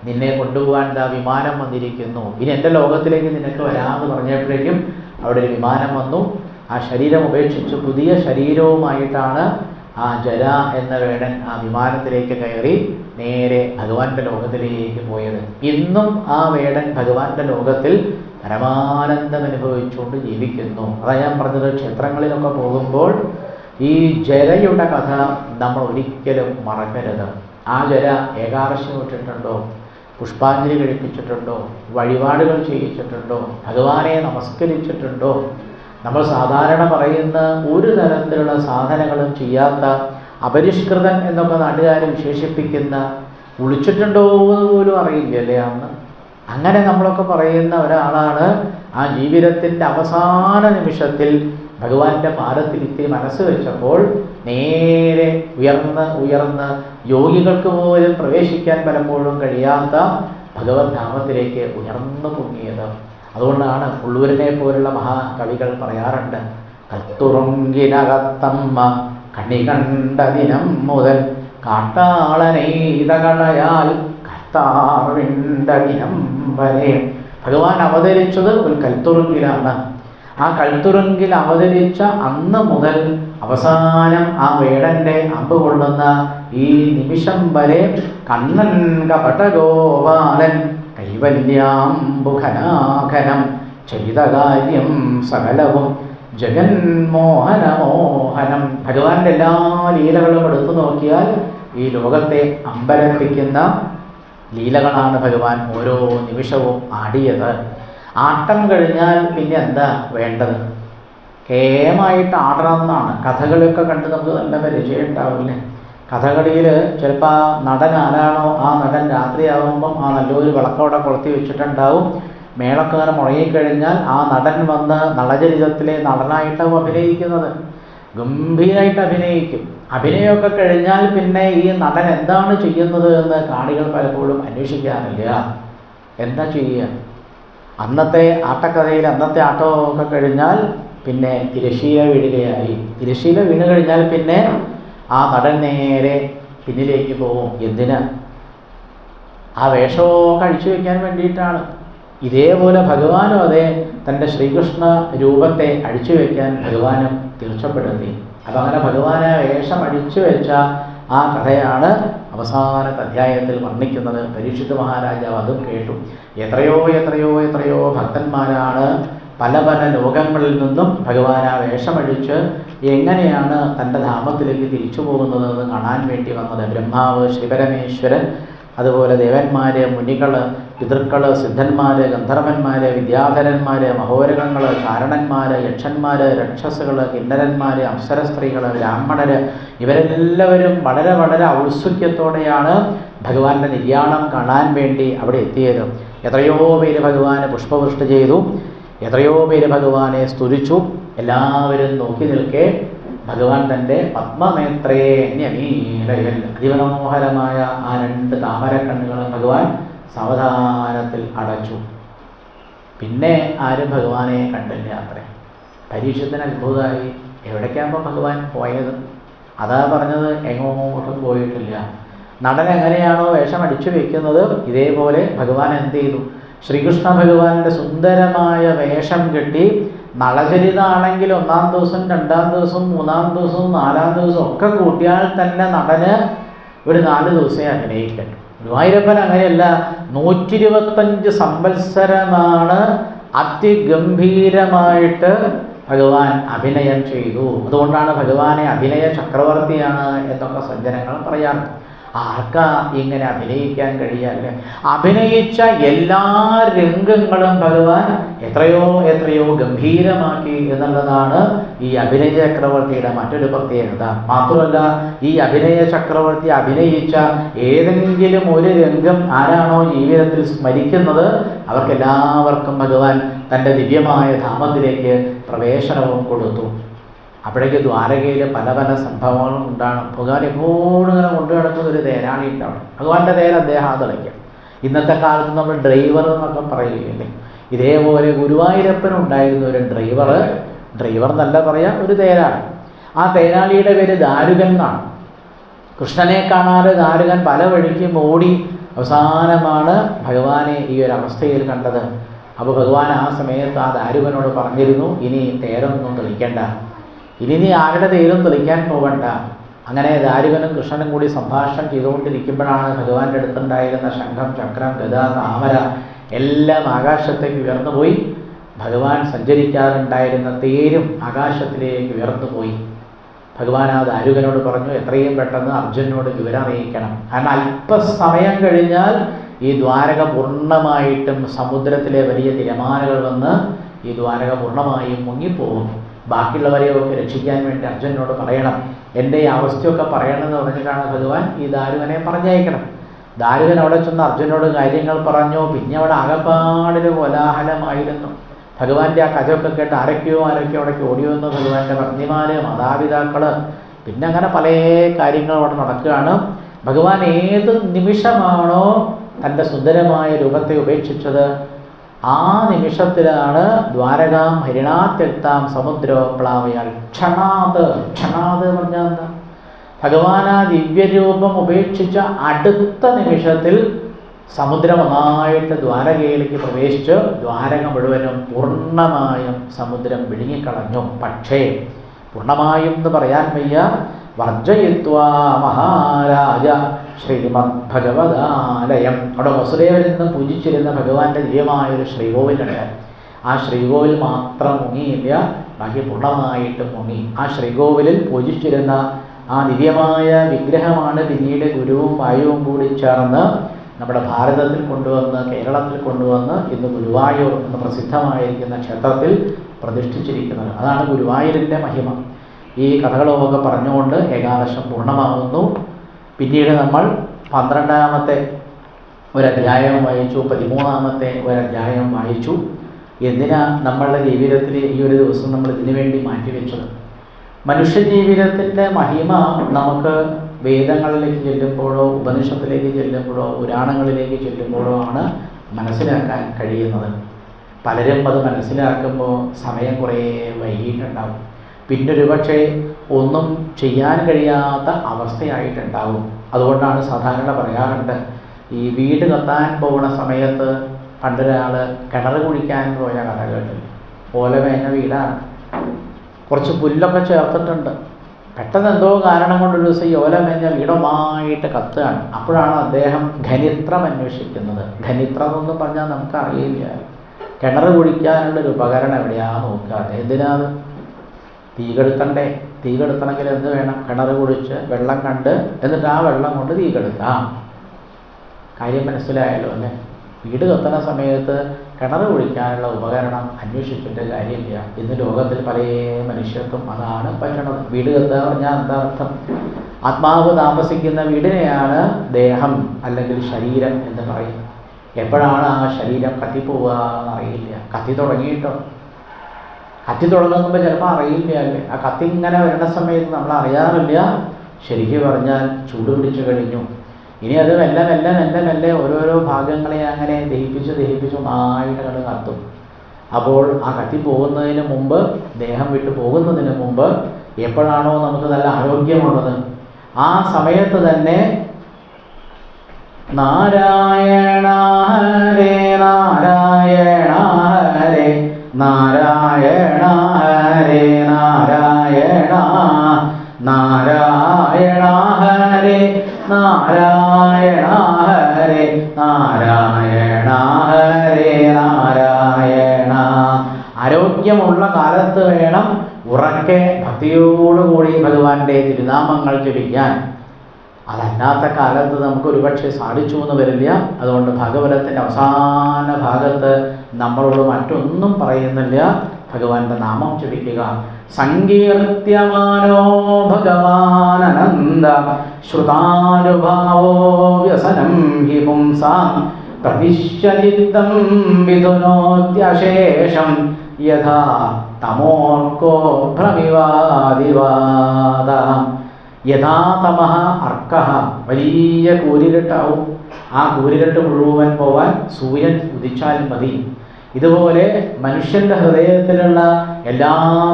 നിന്നെ കൊണ്ടുപോകാൻ ദാ വിമാനം വന്നിരിക്കുന്നു. ഇനി എന്റെ ലോകത്തിലേക്ക് നിനക്ക് വരാമെന്ന് പറഞ്ഞപ്പോഴേക്കും അവിടെ ഒരു വിമാനം വന്നു. ആ ശരീരം ഉപേക്ഷിച്ച് പുതിയ ശരീരവുമായിട്ടാണ് ആ ജല എന്ന വേടൻ ആ വിമാനത്തിലേക്ക് കയറി നേരെ ഭഗവാന്റെ ലോകത്തിലേക്ക് പോയത്. ഇന്നും ആ വേടൻ ഭഗവാന്റെ ലോകത്തിൽ പരമാനന്ദം അനുഭവിച്ചുകൊണ്ട് ജീവിക്കുന്നു. അതാ ഞാൻ പറഞ്ഞത് ക്ഷേത്രങ്ങളിലൊക്കെ പോകുമ്പോൾ ഈ ജരയുടെ കഥ നമ്മൾ ഒരിക്കലും മറക്കരുത്. ആ ജല ഏകാദശി വിട്ടിട്ടുണ്ടോ പുഷ്പാഞ്ജലി കഴിപ്പിച്ചിട്ടുണ്ടോ? വഴിപാടുകൾ ചെയ്യിച്ചിട്ടുണ്ടോ? ഭഗവാനെ നമസ്കരിച്ചിട്ടുണ്ടോ? നമ്മൾ സാധാരണ പറയുന്ന ഒരു തരത്തിലുള്ള സാധനങ്ങളും ചെയ്യാത്ത അപരിഷ്കൃതൻ എന്നൊക്കെ നാട്ടുകാർ വിശേഷിപ്പിക്കുന്ന വിളിച്ചിട്ടുണ്ടോ എന്ന് പോലും അറിയില്ലല്ലേ അന്ന്? അങ്ങനെ നമ്മളൊക്കെ പറയുന്ന ഒരാളാണ് ആ ജീവിതത്തിന്റെ അവസാന നിമിഷത്തിൽ ഭഗവാന്റെ പാദത്തിൽ മനസ്സ് വെച്ചപ്പോൾ നേരെ ഉയർന്ന് ഉയർന്ന് യോഗികൾക്ക് പോലും പ്രവേശിക്കാൻ പലപ്പോഴും കഴിയാത്ത ഭഗവത് ധാമത്തിലേക്ക് ഉയർന്നു പൊങ്ങിയത് അതുകൊണ്ടാണ് ഉള്ളൂരിനെ പോലുള്ള മഹാകവികൾ പറയാറുണ്ട് കത്തുറുങ്കിനകത്തമ്മ കണി കണ്ട ദിനം മുതൽ കാട്ടാളനെയ്തകളയാൽ കത്താറിണ്ട ദിനം വരെ. ഭഗവാൻ അവതരിച്ചത് ഒരു കൽത്തുറുങ്കിലാണ്. ആ കൽത്തുറങ്കിൽ അവതരിച്ച അന്ന് മുതൽ അവസാനം ആ വേടന്റെ അമ്പ് കൊള്ളുന്ന ഈ നിമിഷം വരെ കണ്ണൻ കപടഗോപാലൻ കൈവല്യാംബുഖനാഖനം ചെയ്ത കാര്യം സകലവും ജഗന്മോഹനമോഹനം. ഭഗവാന്റെ എല്ലാ ലീലകളും എടുത്തു നോക്കിയാൽ ഈ ലോകത്തെ അമ്പരപ്പിക്കുന്ന ലീലകളാണ് ഭഗവാൻ ഓരോ നിമിഷവും ആടിയത്. ആട്ടം കഴിഞ്ഞാൽ പിന്നെ എന്താ വേണ്ടത്? കേമായിട്ട് ആടണമെന്നാണ്. കഥകളിയൊക്കെ കണ്ട് നമുക്ക് നല്ല പരിചയം ഉണ്ടാവില്ലേ? കഥകളിയിൽ ചിലപ്പോൾ ആ നടൻ ആരാണോ ആ നടൻ രാത്രിയാകുമ്പം ആ നല്ലൊരു വിളക്കവിടെ കൊളുത്തി വെച്ചിട്ടുണ്ടാവും. മേളക്കാരം മുഴങ്ങിക്കഴിഞ്ഞാൽ ആ നടൻ വന്ന് നളചരിതത്തിലെ നടനായിട്ടാവും അഭിനയിക്കുന്നത്. ഗംഭീരമായിട്ട് അഭിനയിക്കും. അഭിനയമൊക്കെ കഴിഞ്ഞാൽ പിന്നെ ഈ നടൻ എന്താണ് ചെയ്യുന്നത് എന്ന് കാണികൾ പലപ്പോഴും അന്വേഷിക്കാറില്ല. എന്താ ചെയ്യുക? അന്നത്തെ ആട്ടക്കഥയിൽ അന്നത്തെ ആട്ടമൊക്കെ കഴിഞ്ഞാൽ പിന്നെ തിരശീല വീഴുകയായി തിരശീല വീണ് കഴിഞ്ഞാൽ പിന്നെ ആ നടൻ നേരെ പിന്നിലേക്ക് പോവും എന്തിന്? ആ വേഷമൊക്കെ അഴിച്ചു വെക്കാൻ വേണ്ടിയിട്ടാണ്. ഇതേപോലെ ഭഗവാനും അതെ തന്റെ ശ്രീകൃഷ്ണ രൂപത്തെ അഴിച്ചു വെക്കാൻ ഭഗവാനും തീർച്ചപ്പെടുത്തി അപ്പം അങ്ങനെ ഭഗവാനെ വേഷം അഴിച്ചു വെച്ച ആ കഥയാണ് അവസാനത്തെ അധ്യായത്തിൽ വർണിക്കുന്നത് പരീക്ഷിത് മഹാരാജാവ് അതും കേട്ടു. എത്രയോ എത്രയോ എത്രയോ ഭക്തന്മാരാണ് പല പല ലോകങ്ങളിൽ നിന്നും ഭഗവാൻ ആ വേഷമഴിച്ച് എങ്ങനെയാണ് തന്റെ ധാമത്തിലേക്ക് തിരിച്ചു പോകുന്നതെന്ന് കാണാൻ വേണ്ടി വന്നത്. ബ്രഹ്മാവ് ശ്രീപരമേശ്വരൻ അതുപോലെ ദേവന്മാര് മുനികൾ പിതൃക്കൾ സിദ്ധന്മാര് ഗന്ധർവന്മാര് വിദ്യാധരന്മാര് മഹോരകങ്ങൾ കാരണന്മാര് യക്ഷന്മാര് രക്ഷസുകൾ കിന്നരന്മാര് അപ്സരസ്ത്രീകൾ ബ്രാഹ്മണര് ഇവരെല്ലാവരും വളരെ വളരെ ഔത്സുക്യത്തോടെയാണ് ഭഗവാന്റെ നിര്യാണം കാണാൻ വേണ്ടി അവിടെ എത്തിയത്. എത്രയോ പേര് ഭഗവാനെ പുഷ്പവൃഷ്ടി ചെയ്തു. എത്രയോ പേര് ഭഗവാനെ സ്തുതിച്ചു. എല്ലാവരും നോക്കി നിൽക്കെ ഭഗവാൻ തന്റെ പത്മനേത്രേ ന്യമീലയൽ അതിമനോഹരമായ ആ രണ്ട് താമര കണ്ണുകൾ ഭഗവാൻ സാവധാനത്തിൽ അടച്ചു. പിന്നെ ആരും ഭഗവാനെ കണ്ടില്ല അത്രേ. പരീക്ഷത്തിന് അത്ഭുതമായി. എവിടേക്കാകുമ്പോൾ ഭഗവാൻ പോയത്? അതാ പറഞ്ഞത് എങ്ങോട്ടും പോയിട്ടില്ല. നടൻ എങ്ങനെയാണോ വേഷം അടിച്ചു വെക്കുന്നത് ഇതേപോലെ ഭഗവാൻ എന്ത് ചെയ്തു? ശ്രീകൃഷ്ണ ഭഗവാന്റെ സുന്ദരമായ വേഷം കെട്ടി നളചരിതാണെങ്കിൽ ഒന്നാം ദിവസം രണ്ടാം ദിവസം മൂന്നാം ദിവസം നാലാം ദിവസം ഒക്കെ കൂട്ടിയാൽ തന്നെ നടന് ഒരു നാല് ദിവസമേ അഭിനയിക്കട്ടെ ഗുരുവായൂരപ്പൻ അങ്ങനെയല്ല നൂറ്റി ഇരുപത്തഞ്ച് സംവത്സരമാണ് അതിഗംഭീരമായിട്ട് ഭഗവാൻ അഭിനയം ചെയ്തു. അതുകൊണ്ടാണ് ഭഗവാനെ അഭിനയ ചക്രവർത്തിയാണ് എന്നൊക്കെ സജ്ജനങ്ങൾ പറയാറ് ആർക്കാ ഇങ്ങനെ അഭിനയിക്കാൻ കഴിയാല്ലേ അഭിനയിച്ച എല്ലാ രംഗങ്ങളും ഭഗവാൻ എത്രയോ എത്രയോ ഗംഭീരമാക്കി എന്നുള്ളതാണ് ഈ അഭിനയ ചക്രവർത്തിയുടെ മറ്റൊരു പ്രത്യേകത. മാത്രമല്ല ഈ അഭിനയ ചക്രവർത്തി അഭിനയിച്ച ഏതെങ്കിലും ഒരു രംഗം ആരാണോ ജീവിതത്തിൽ സ്മരിക്കുന്നത് അവർക്കെല്ലാവർക്കും ഭഗവാൻ തന്റെ ദിവ്യമായ ധാമത്തിലേക്ക് പ്രവേശനവും കൊടുത്തു. അപ്പോഴേക്ക് ദ്വാരകയിൽ പല പല സംഭവങ്ങളും ഉണ്ടാണ് ഭഗവാൻ എപ്പോഴും ഇങ്ങനെ കൊണ്ടു കിടക്കുന്ന ഒരു ഉണ്ടാവണം. ഭഗവാന്റെ തേര് അദ്ദേഹം അതളിക്കും ഇന്നത്തെ കാലത്ത് നമ്മൾ ഡ്രൈവർ എന്നൊക്കെ പറയുകയില്ലേ ഇതേപോലെ ഗുരുവായൂരപ്പൻ ഉണ്ടായിരുന്ന ഒരു ഡ്രൈവർ ഡ്രൈവർ എന്നല്ല പറയാം ഒരു തേരാണ് ആ തേരാളിയുടെ പേര് ദാരുകൻ എന്നാണ്. കൃഷ്ണനെ കാണാതെ ദാരുകൻ പല വഴിക്കും ഓടി അവസാനമാണ് ഭഗവാനെ ഈ ഒരു അവസ്ഥയിൽ കണ്ടത്. അപ്പോൾ ഭഗവാൻ ആ സമയത്ത് ആ ദാരുകനോട് പറഞ്ഞിരുന്നു ഇനി തേരൊന്നും തെളിക്കേണ്ട. ഇനി നീ ആരുടെ തേരും തെളിക്കാൻ പോകണ്ട അങ്ങനെ ദാരുകനും കൃഷ്ണനും കൂടി സംഭാഷണം ചെയ്തുകൊണ്ടിരിക്കുമ്പോഴാണ് ഭഗവാന്റെ അടുത്തുണ്ടായിരുന്ന ശംഖം ചക്രം ഗത താമര എല്ലാം ആകാശത്തേക്ക് ഉയർന്നുപോയി. ഭഗവാൻ സഞ്ചരിക്കാറുണ്ടായിരുന്ന തേരും ആകാശത്തിലേക്ക് ഉയർന്നുപോയി. ഭഗവാൻ ആ ദാരുകനോട് പറഞ്ഞു എത്രയും പെട്ടെന്ന് അർജുനോട് വിവരം അറിയിക്കണം. കാരണം അല്പസമയം കഴിഞ്ഞാൽ ഈ ദ്വാരക പൂർണമായിട്ടും സമുദ്രത്തിലെ വലിയ തിരമാലകൾ വന്ന് ഈ ദ്വാരക പൂർണമായും മുങ്ങിപ്പോകും. ബാക്കിയുള്ളവരെയൊക്കെ രക്ഷിക്കാൻ വേണ്ടി അർജുനോട് പറയണം. എന്റെ ഈ അവസ്ഥയൊക്കെ പറയണമെന്ന് പറഞ്ഞിട്ടാണ് ഭഗവാൻ ഈ ദാരുവനെ പറഞ്ഞയക്കണം. ദാരുവൻ അവിടെ ചെന്ന് അർജുനോട് കാര്യങ്ങൾ പറഞ്ഞു. പിന്നെ അവിടെ അകപ്പാടിന് കോലാഹലമായിരുന്നു. ഭഗവാന്റെ ആ കഥയൊക്കെ കേട്ട് ആരൊക്കെയോ ആരൊക്കെയോ അവിടേക്ക് ഓടിവന്നു ഭഗവാന്റെ പത്നിമാര് മാതാപിതാക്കൾ. പിന്നെ അങ്ങനെ പല കാര്യങ്ങളും അവിടെ നടക്കുകയാണ്. ഭഗവാൻ ഏത് നിമിഷമാണോ തന്റെ സുന്ദരമായ രൂപത്തെ ഉപേക്ഷിച്ചത്? ആ നിമിഷത്തിലാണ് ദ്വാരകാം ഹരിണാത്യക്താം സമുദ്രോപ്ലാവയാൽ ക്ഷണാത്. ക്ഷണാത് പറഞ്ഞാൽ എന്താ? ഭഗവാൻ ആ ദിവ്യരൂപം ഉപേക്ഷിച്ച അടുത്ത നിമിഷത്തിൽ സമുദ്രം ഒന്നായിട്ട് ദ്വാരകയിലേക്ക് പ്രവേശിച്ച് ദ്വാരക മുഴുവനും പൂർണമായും സമുദ്രം വിഴുങ്ങിക്കളഞ്ഞു. പക്ഷേ പൂർണമായും എന്ന് പറയാൻ വയ്യ. വർജയിത്വാ മഹാരാജ. ശ്രീമദ് ഭഗവതാലയം അവിടെ വസുദേവനിൽ നിന്ന് പൂജിച്ചിരുന്ന ഭഗവാന്റെ ദിവ്യമായൊരു ശ്രീകോവിലുണ്ട്. ആ ശ്രീകോവിൽ മാത്രം മുങ്ങിയില്ല ബാക്കി പൂർണമായിട്ട് മുങ്ങി. ആ ശ്രീകോവിലിൽ പൂജിച്ചിരുന്ന ആ ദിവ്യമായ വിഗ്രഹമാണ് പിന്നീട് ഗുരുവും വായുവും കൂടി ചേർന്ന് നമ്മുടെ ഭാരതത്തിൽ കൊണ്ടുവന്ന് കേരളത്തിൽ കൊണ്ടുവന്ന് ഇന്ന് ഗുരുവായൂർ എന്ന പ്രസിദ്ധമായിരിക്കുന്ന ക്ഷേത്രത്തിൽ പ്രതിഷ്ഠിച്ചിരിക്കുന്നത്. അതാണ് ഗുരുവായൂരിന്റെ മഹിമ. ഈ കഥകളൊക്കെ പറഞ്ഞുകൊണ്ട് ഏകാദശം പൂർണമാകുന്നു പിന്നീട് നമ്മൾ പന്ത്രണ്ടാമത്തെ ഒരധ്യായം വായിച്ചു പതിമൂന്നാമത്തെ ഒരധ്യായം വായിച്ചു. എന്തിനാ നമ്മളുടെ ജീവിതത്തിൽ ഈ ഒരു ദിവസം നമ്മൾ ഇതിനു വേണ്ടി മാറ്റിവെച്ചത്? മനുഷ്യ ജീവിതത്തിന്റെ മഹിമ നമുക്ക് വേദങ്ങളിലേക്ക് ചെല്ലുമ്പോഴോ ഉപനിഷത്തിലേക്ക് ചെല്ലുമ്പോഴോ പുരാണങ്ങളിലേക്ക് ചെല്ലുമ്പോഴോ ആണ് മനസ്സിലാക്കാൻ കഴിയുന്നത്. പലരും അത് മനസ്സിലാക്കുമ്പോൾ സമയം കുറേ വൈകിട്ടുണ്ടാവും. പിന്നൊരു പക്ഷേ ഒന്നും ചെയ്യാൻ കഴിയാത്ത അവസ്ഥയായിട്ടുണ്ടാവും അതുകൊണ്ടാണ് സാധാരണ പറയാറുണ്ട് ഈ വീട് കത്താൻ പോകുന്ന സമയത്ത് പണ്ടൊരാൾ കിണർ കുഴിക്കാൻ പോയ കഥ കേട്ടില്ല ഓലമേഞ്ഞ വീടാണ്. കുറച്ച് പുല്ലൊക്കെ ചേർത്തിട്ടുണ്ട്. പെട്ടെന്ന് എന്തോ കാരണം കൊണ്ടൊരു ദിവസം ഈ ഓലമേഞ്ഞ വീടമായിട്ട് കത്തുകയാണ്. അപ്പോഴാണ് അദ്ദേഹം ഖനിത്രം അന്വേഷിക്കുന്നത്. ഖനിത്രം എന്നൊന്നും പറഞ്ഞാൽ നമുക്കറിയില്ല. കിണർ കുഴിക്കാനുള്ളൊരു ഉപകരണം എവിടെയാ നോക്കുക? എന്തിനാണ് തീ കെടുത്തണ്ടേ തീ എന്ത് വേണം? കിണർ കുടിച്ച് വെള്ളം കണ്ട് എന്നിട്ട് ആ വെള്ളം കൊണ്ട് തീ കെടുക്കാം കാര്യം മനസ്സിലായല്ലോ അല്ലേ? വീട് കത്തുന്ന സമയത്ത് കിണർ കുഴിക്കാനുള്ള ഉപകരണം അന്വേഷിച്ചിട്ട് കാര്യമില്ല. ഇന്ന് ലോകത്തിൽ പല മനുഷ്യർക്കും അതാണ് പറ്റണത്. വീട് കത്തുക പറഞ്ഞാൽ എന്താ അർത്ഥം? ആത്മാവ് താമസിക്കുന്ന വീടിനെയാണ് ദേഹം അല്ലെങ്കിൽ ശരീരം എന്ന് പറയുന്നത്. എപ്പോഴാണ് ആ ശരീരം കത്തിപ്പോവുക എന്നറിയില്ല കത്തി തുടങ്ങിയിട്ടോ? കത്തി തുടങ്ങുമ്പോൾ ചിലപ്പോൾ അറിയില്ല അല്ലേ? ആ കത്തി ഇങ്ങനെ വരുന്ന സമയത്ത് നമ്മൾ അറിയാറില്ല. ശരിക്കും പറഞ്ഞാൽ ചൂട് പിടിച്ചു കഴിഞ്ഞു. ഇനി അത് മെല്ലെ മെല്ലെ മെല്ലെ മെല്ലെ ഓരോരോ ഭാഗങ്ങളെ അങ്ങനെ ദഹിപ്പിച്ച് ദഹിപ്പിച്ച് ഒന്നായിട്ട് കണ്ട് കത്തും. അപ്പോൾ ആ കത്തി പോകുന്നതിന് മുമ്പ് ദേഹം വിട്ടു പോകുന്നതിന് മുമ്പ് എപ്പോഴാണോ നമുക്ക് നല്ല ആരോഗ്യമുള്ളത്. ആ സമയത്ത് തന്നെ നാരായണ ഭക്തിയോടുകൂടി ഭഗവാന്റെ തിരുനാമങ്ങൾ ജപിക്കാൻ അതല്ലാത്ത കാലത്ത് നമുക്ക് ഒരുപക്ഷെ സാധിച്ചു എന്ന് വരില്ല. അതുകൊണ്ട് ഭാഗവതത്തിന്റെ അവസാന ഭാഗത്ത് നമ്മളോട് മറ്റൊന്നും പറയുന്നില്ല. ഭഗവാന്റെ നാമം ജപിക്കുക സങ്കീർത്യമാനോ ഭഗവാനന്ദ ശ്രുതാനുഭാവോ വ്യസനം ഹി പുംസാം. പ്രതിശ്ചലിത്തം വിധുനോത്യശേഷം യഥാ തമോർക്കോ യഥാ അർക്കഹ വലിയ കൂരിരട്ടാവും ആ കൂരിരട്ട് മുഴുവൻ പോവാൻ സൂര്യൻ ഉദിച്ചാൽ മതി. ഇതുപോലെ മനുഷ്യന്റെ ഹൃദയത്തിലുള്ള എല്ലാ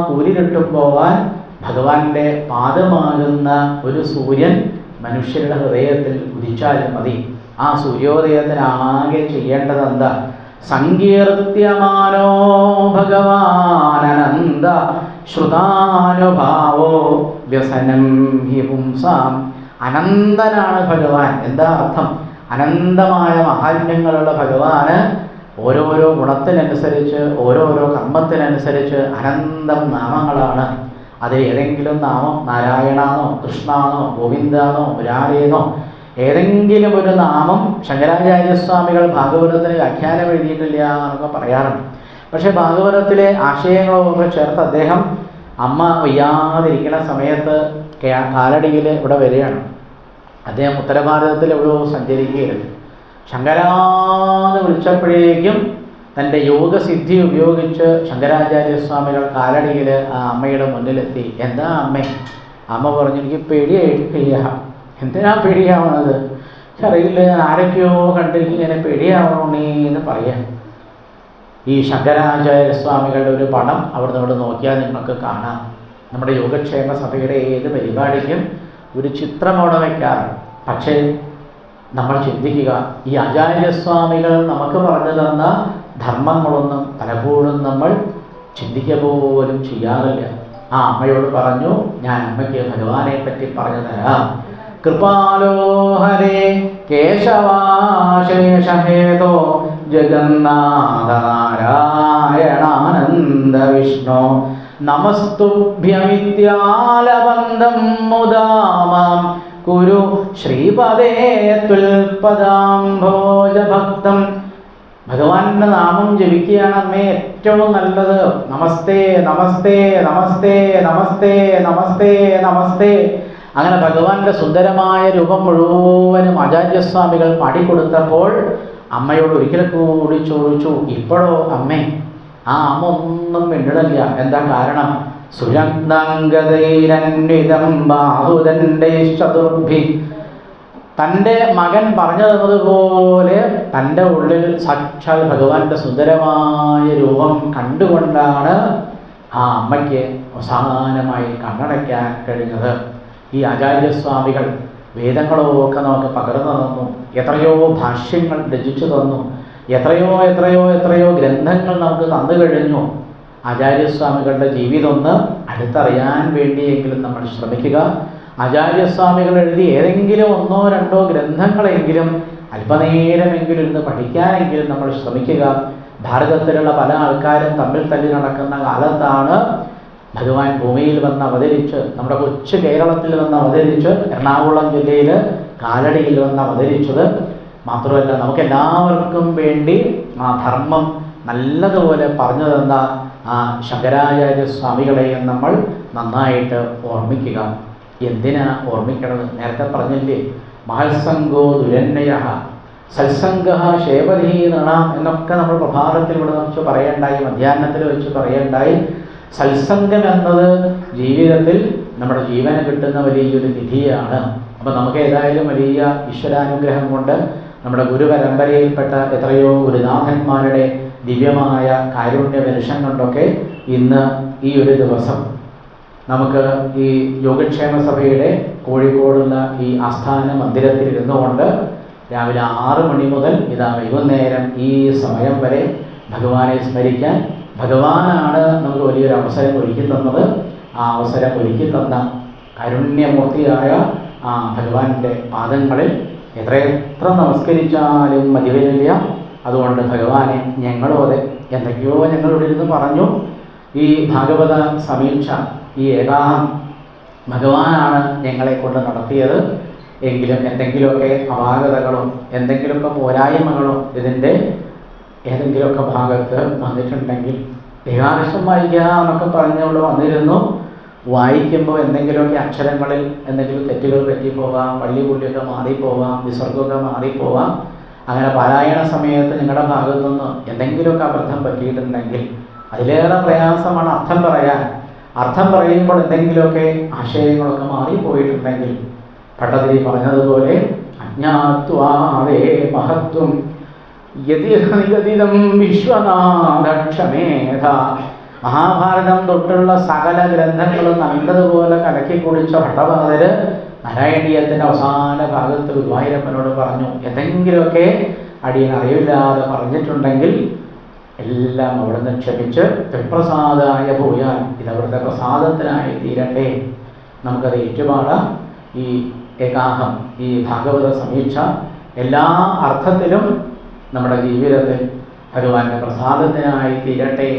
കൂരിരട്ടും പോവാൻ ഭഗവാന്റെ പാദമാകുന്ന ഒരു സൂര്യൻ മനുഷ്യരുടെ ഹൃദയത്തിൽ ഉദിച്ചാൽ മതി. ആ സൂര്യോദയത്തിനാകെ ചെയ്യേണ്ടത് എന്താ? സങ്കീർത്യമാനോ ഭഗവാനന്ദ ശ്രുതാനുഭാവോ വ്യസനം ഹി പുംസാം. അനന്തനാണ് ഭഗവാൻ. എന്താ അർത്ഥം? അനന്തമായ മഹാത്മ്യങ്ങളുള്ള ഭഗവാന് ഓരോരോ ഗുണത്തിനനുസരിച്ച് ഓരോരോ കർമ്മത്തിനനുസരിച്ച് അനന്തം നാമങ്ങളാണ്. അത് ഏതെങ്കിലും നാമം നാരായണാന്നോ കൃഷ്ണാന്നോ ഗോവിന്ദാന്നോ മുരാരേന്നോ ഏതെങ്കിലും ഒരു നാമം ശങ്കരാചാര്യസ്വാമികൾ ഭാഗവതത്തിന് വ്യാഖ്യാനം എഴുതിയിട്ടില്ല എന്നൊക്കെ പറയാറുണ്ട്. പക്ഷേ ഭാഗവതത്തിലെ ആശയങ്ങളൊക്കെ ചേർത്ത് അദ്ദേഹം അമ്മ വയ്യാതിരിക്കുന്ന സമയത്ത് കാലടിയിൽ ഇവിടെ വരികയാണ്. അദ്ദേഹം ഉത്തരഭാരതത്തിൽ എവിടെയോ സഞ്ചരിക്കുകയായിരുന്നു. ശങ്കരാന്ന് വിളിച്ചപ്പോഴേക്കും തന്റെ യോഗസിദ്ധി ഉപയോഗിച്ച് ശങ്കരാചാര്യസ്വാമികൾ കാലടിയിൽ ആ അമ്മയുടെ മുന്നിലെത്തി. എന്താ അമ്മേ? അമ്മ പറഞ്ഞു എനിക്ക് പേടിയായിട്ട് വയ്യ എന്തിനാ പേടിയാവണത്? അറിയില്ല ആരൊക്കെയോ കണ്ടിരിക്കും ഇങ്ങനെ പേടിയാവണേ എന്ന് പറയാം ഈ ശങ്കരാചാര്യസ്വാമികളുടെ ഒരു പടം അവിടുന്ന് ഇവിടെ നോക്കിയാൽ നിങ്ങൾക്ക് കാണാം. നമ്മുടെ യോഗക്ഷേമ സഭയുടെ ഏത് പരിപാടിക്കും ഒരു ചിത്രം അവിടെ വയ്ക്കാറുണ്ട് പക്ഷേ നമ്മൾ ചിന്തിക്കുക ഈ ആചാര്യസ്വാമികൾ നമുക്ക് പറഞ്ഞു തന്ന ധർമ്മങ്ങളൊന്നും പലപ്പോഴും നമ്മൾ ചിന്തിക്കുക പോലും ചെയ്യാറില്ല. ആ അമ്മയോട് പറഞ്ഞു ഞാൻ അമ്മയ്ക്ക് ഭഗവാനെ പറ്റി പറഞ്ഞു തരാം. ഹരേ കേശവാശേഷഹേതോ ജഗന്നാഥ നാരായണാനന്ദ വിഷ്ണു നമസ്തുഭ്യമിത്യാലബന്ധം മുദാമാം. കുരു ശ്രീപദേ തുൽപദാംഭോജഭക്തം ഭഗവാന്റെ നാമം ജപിക്കുകയാണ് അമ്മേ ഏറ്റവും നല്ലത്. നമസ്തേ നമസ്തേ നമസ്തേ നമസ്തേ നമസ്തേ നമസ്തേ. അങ്ങനെ ഭഗവാന്റെ സുന്ദരമായ രൂപം മുഴുവനും ആചാര്യസ്വാമികൾ പാടിക്കൊടുത്തപ്പോൾ അമ്മയോട് ഒരിക്കൽ കൂടി ചോദിച്ചു ഇപ്പോഴോ അമ്മേ ആ അമ്മ ഒന്നും പിന്നിടില്ല എന്താ കാരണം? സുരന്താംഗതൈരന്വിതം ചതുർഭി. തന്റെ മകൻ പറഞ്ഞു തന്നതുപോലെ തന്റെ ഉള്ളിൽ സാക്ഷാൽ ഭഗവാന്റെ സുന്ദരമായ രൂപം കണ്ടുകൊണ്ടാണ് ആ അമ്മയ്ക്ക് അവസാനമായി കണ്ണടയ്ക്കാൻ കഴിഞ്ഞത്. ഈ ആചാര്യസ്വാമികൾ വേദങ്ങളൊക്കെ നമുക്ക് പകർന്നു തന്നു. എത്രയോ ഭാഷ്യങ്ങൾ രചിച്ചു തന്നു. എത്രയോ എത്രയോ എത്രയോ ഗ്രന്ഥങ്ങൾ നമുക്ക് തന്നു കഴിഞ്ഞു. ആചാര്യസ്വാമികളുടെ ജീവിതം ഒന്ന് അടുത്തറിയാൻ വേണ്ടിയെങ്കിലും നമ്മൾ ശ്രമിക്കുക. ആചാര്യസ്വാമികൾ എഴുതി ഏതെങ്കിലും ഒന്നോ രണ്ടോ ഗ്രന്ഥങ്ങളെങ്കിലും അല്പനേരമെങ്കിലും ഇരുന്ന് പഠിക്കാനെങ്കിലും നമ്മൾ ശ്രമിക്കുക. ഭാരതത്തിലുള്ള പല ആൾക്കാരും തമ്മിൽ തല്ലി നടക്കുന്ന കാലത്താണ് ഭഗവാൻ ഭൂമിയിൽ വന്ന് അവതരിച്ച് നമ്മുടെ കൊച്ചു കേരളത്തിൽ വന്ന് അവതരിച്ച് എറണാകുളം ജില്ലയിൽ കാലടിയിൽ വന്ന് അവതരിച്ചത് മാത്രമല്ല നമുക്ക് എല്ലാവർക്കും വേണ്ടി ആ ധർമ്മം നല്ലതുപോലെ പറഞ്ഞു തന്ന ആ ശങ്കരാചാര്യ സ്വാമികളെയും നമ്മൾ നന്നായിട്ട് ഓർമ്മിക്കുക. എന്തിനാ ഓർമ്മിക്കണത്? നേരത്തെ പറഞ്ഞില്ലേ മഹത്സംഗോ ദുരന്മയ സത്സംഗ ശേവധീ എന്നൊക്കെ നമ്മൾ പ്രഭാതത്തിൽ ഇവിടെ വെച്ച് പറയേണ്ടായി മധ്യാഹ്നത്തിൽ വെച്ച് പറയണ്ടായി. സത്സംഗം എന്നത് ജീവിതത്തിൽ നമ്മുടെ ജീവന് കിട്ടുന്ന വലിയൊരു നിധിയാണ്. അപ്പം നമുക്ക് ഏതായാലും വലിയ ഈശ്വരാനുഗ്രഹം കൊണ്ട് നമ്മുടെ ഗുരുപരമ്പരയിൽപ്പെട്ട എത്രയോ ഗുരുനാഥന്മാരുടെ ദിവ്യമായ കാരുണ്യ ദർശനം കൊണ്ടൊക്കെ ഇന്ന് ഈ ഒരു ദിവസം നമുക്ക് ഈ യോഗക്ഷേമ സഭയുടെ കോഴിക്കോടുള്ള ഈ ആസ്ഥാന മന്ദിരത്തിൽ ഇരുന്നുകൊണ്ട് രാവിലെ ആറ് മണി മുതൽ ഇതാ വൈകുന്നേരം ഈ സമയം വരെ ഭഗവാനെ സ്മരിക്കാൻ ഭഗവാനാണ് നമുക്ക് വലിയൊരു അവസരം ഒരുക്കി തന്നത്. ആ അവസരം ഒരുക്കി തന്ന കാരുണ്യമൂർത്തിയായ ആ ഭഗവാന്റെ പാദങ്ങളിൽ എത്രയെത്ര നമസ്കരിച്ചാലും മതി വരില്ല അതുകൊണ്ട് ഭഗവാനെ ഞങ്ങളും അതെ എന്തൊക്കെയോ ഞങ്ങളിവിടെ ഇരുന്ന് പറഞ്ഞു. ഈ ഭാഗവത സമീക്ഷ ഈ ഏകാഹം ഭഗവാനാണ് ഞങ്ങളെ കൊണ്ട് നടത്തിയത്. എങ്കിലും എന്തെങ്കിലുമൊക്കെ അപാകതകളോ എന്തെങ്കിലുമൊക്കെ പോരായ്മകളോ ഇതിന്റെ ഏതെങ്കിലുമൊക്കെ ഭാഗത്ത് വന്നിട്ടുണ്ടെങ്കിൽ ഏകാദശം വായിക്കുക എന്നൊക്കെ പറഞ്ഞുകൊണ്ട് വന്നിരുന്നു. വായിക്കുമ്പോൾ എന്തെങ്കിലുമൊക്കെ അക്ഷരങ്ങളിൽ എന്തെങ്കിലും തെറ്റുകൾ പറ്റിപ്പോകാം വള്ളി മാറിപ്പോവാം വിസർഗമൊക്കെ മാറിപ്പോവാം അങ്ങനെ പാരായണ സമയത്ത് നിങ്ങളുടെ ഭാഗത്തുനിന്ന് എന്തെങ്കിലുമൊക്കെ അബദ്ധം പറ്റിയിട്ടുണ്ടെങ്കിൽ അതിലേറെ പ്രയാസമാണ് അർത്ഥം പറയാൻ. അർത്ഥം പറയുമ്പോൾ എന്തെങ്കിലുമൊക്കെ ആശയങ്ങളൊക്കെ മാറിപ്പോയിട്ടുണ്ടെങ്കിൽ പട്ടതിരി പറഞ്ഞതുപോലെ അജ്ഞാത്വാവേ മഹത്വം യതിഹനിഗതിതം വിശ്വനാഥക്ഷമേധ. മഹാഭാരതം തൊട്ടുള്ള സകല ഗ്രന്ഥങ്ങളും നല്ലതുപോലെ കലക്കി കുടിച്ച ഭട്ടവാദര് നാരായണീയത്തിന്റെ അവസാന ഭാഗത്ത് ഗുരുവായൂരപ്പനോട് പറഞ്ഞു എന്തെങ്കിലുമൊക്കെ അടിയൻ അറിവില്ലാതെ പറഞ്ഞിട്ടുണ്ടെങ്കിൽ എല്ലാം അവിടുന്ന് ക്ഷമിച്ച് തൃപ്രസാദായ പോയാൽ ഇതവരുടെ പ്രസാദത്തിനായി തീരട്ടെ. നമുക്കത് ഏറ്റുപാടാം. ഈ ഏകാഹം ഈ ഭാഗവത സമീക്ഷ എല്ലാ അർത്ഥത്തിലും നമ്മുടെ ജീവിതത്തിൽ ഭഗവാന്റെ പ്രസാദത്തിനായി തീരട്ടെ